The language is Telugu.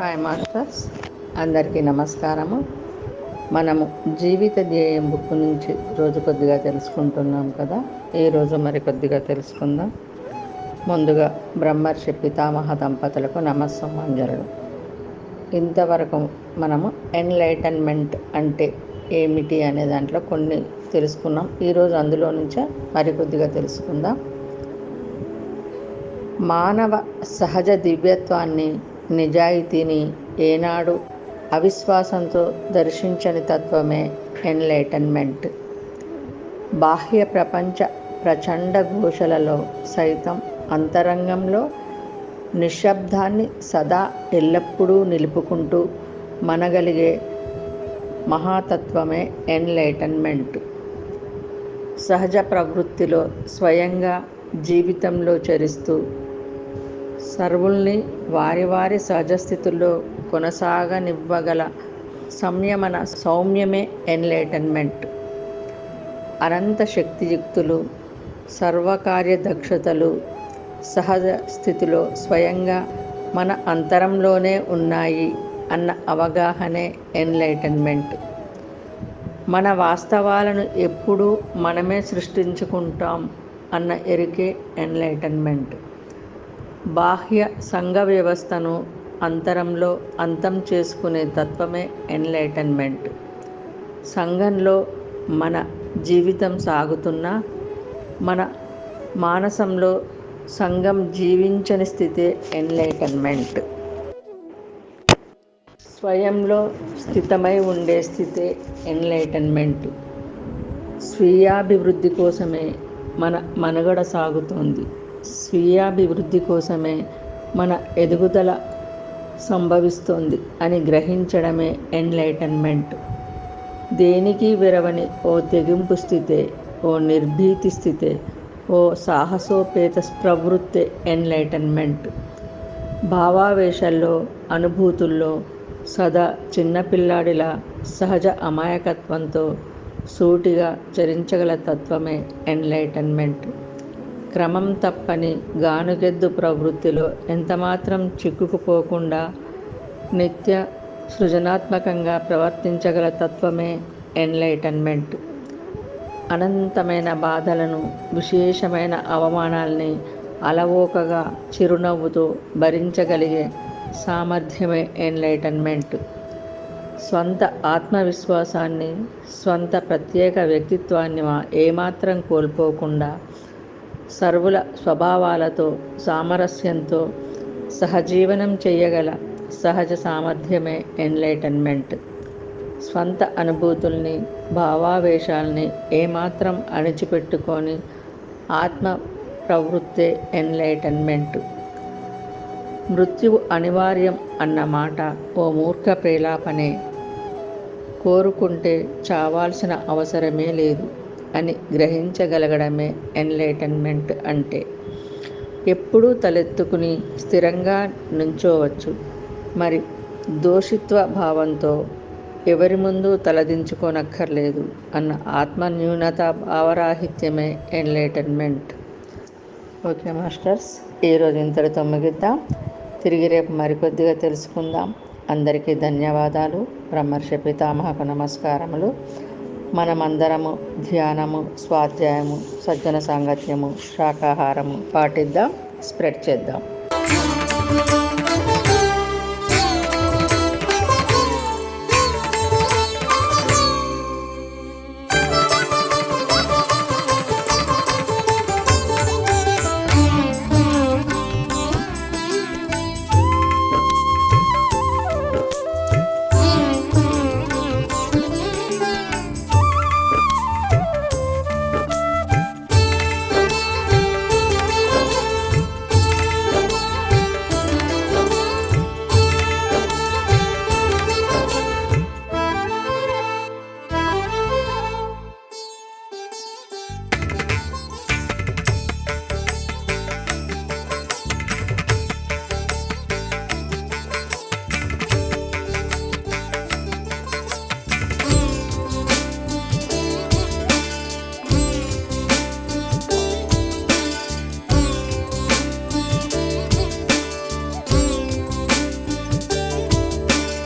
Hi masters. అందరికీ నమస్కారము. మనము జీవిత ధ్యేయం బుక్ నుంచి రోజు కొద్దిగా తెలుసుకుంటున్నాం కదా. ఈరోజు మరి కొద్దిగా తెలుసుకుందాం. ముందుగా బ్రహ్మర్షి పితామహ దంపతులకు నమస్సమాంజలుడు ఇంతవరకు మనము ఎన్లైటన్మెంట్ అంటే ఏమిటి అనే దాంట్లో కొన్ని తెలుసుకున్నాం. ఈరోజు అందులో నుంచే మరికొద్దిగా తెలుసుకుందాం. మానవ సహజ దివ్యత్వాన్ని నిజాయితీని ఏనాడు అవిశ్వాసంతో దర్శించని తత్వమే ఎన్లైటన్మెంట్. బాహ్య ప్రపంచ ప్రచండ ఘోషలలో సైతం అంతరంగంలో నిశ్శబ్దాన్ని సదా ఎల్లప్పుడూ నిలుపుకుంటూ మనగలిగే మహాతత్వమే ఎన్లైటన్మెంట్. సహజ ప్రవృత్తిలో స్వయంగా జీవితంలో చరిస్తూ సర్వుల్ని వారి వారి సహజస్థితుల్లో కొనసాగనివ్వగల సంయమన సౌమ్యమే ఎన్లైటన్మెంట్ అనంత శక్తియుక్తులు సర్వకార్య దక్షతలు సహజ స్థితిలో స్వయంగా మన అంతరంలోనే ఉన్నాయి అన్న అవగాహనే ఎన్లైటన్మెంట్ మన వాస్తవాలను ఎప్పుడూ మనమే సృష్టించుకుంటాం అన్న ఎరికే ఎన్లైటన్మెంట్ బాహ్య సంఘ వ్యవస్థను అంతరంలో అంతం చేసుకునే తత్వమే ఎన్లైటన్మెంట్. సంఘంలో మన జీవితం సాగుతున్నా మన మానసంలో సంఘం జీవించని స్థితే ఎన్లైటన్మెంట్. స్వయంలో స్థితమై ఉండే స్థితే ఎన్లైటన్మెంట్. స్వీయాభివృద్ధి కోసమే మన మనుగడ సాగుతోంది. స్వీయాభివృద్ధి కోసమే మన ఎదుగుదల సంభవిస్తోంది అని గ్రహించడమే ఎన్లైటన్మెంట్. దేనికి విరవని ఓ తెగింపు స్థితే ఓ నిర్భీతి స్థితే ఓ సాహసోపేత ప్రవృత్తే ఎన్లైటన్మెంట్. భావావేశాల్లో అనుభూతుల్లో సదా చిన్నపిల్లాడిలా సహజ అమాయకత్వంతో సూటిగా చరించగల తత్వమే ఎన్లైటన్మెంట్. క్రమం తప్పని గానుగెద్దు ప్రవృత్తిలో ఎంతమాత్రం చిక్కుకుపోకుండా నిత్య సృజనాత్మకంగా ప్రవర్తించగల తత్వమే ఎన్లైటన్మెంట్. అనంతమైన బాధలను విశేషమైన అవమానాల్ని అలవోకగా చిరునవ్వుతో భరించగలిగే సామర్థ్యమే ఎన్లైటన్మెంట్. స్వంత ఆత్మవిశ్వాసాన్ని స్వంత ప్రత్యేక వ్యక్తిత్వాన్ని ఏమాత్రం కోల్పోకుండా సర్వుల స్వభావాలతో సామరస్యంతో సహజీవనం చేయగల సహజ సామర్థ్యమే ఎన్లైటన్మెంట్. స్వంత అనుభూతుల్ని భావావేశాల్ని ఏమాత్రం అణిచిపెట్టుకొని ఆత్మ ప్రవృత్తే ఎన్లైటన్మెంట్. మృత్యువు అనివార్యం అన్న మాట ఓ మూర్ఖ ప్రేలాపనే. కోరుకుంటే చావాల్సిన అవసరమే లేదు. అని గ్రహించగలగడమే ఎన్లైటన్మెంట్ అంటే. ఎప్పుడూ తలెత్తుకుని స్థిరంగా నుంచోవచ్చు. మరి దోషిత్వ భావంతో ఎవరి ముందు తలదించుకోనక్కర్లేదు అన్న ఆత్మన్యూనత భావరాహిత్యమే ఎన్లైటన్మెంట్ ఓకే మాస్టర్స్ ఈరోజు ఇంతటితో ముగిద్దాం. తిరిగి రేపు మరికొద్దిగా తెలుసుకుందాం. అందరికీ ధన్యవాదాలు. బ్రహ్మర్షి పితామహకు నమస్కారములు. మనమందరము ధ్యానము స్వాధ్యాయము సజ్జన సాంగత్యము శాకాహారము పాటిద్దాం స్ప్రెడ్ చేద్దాం.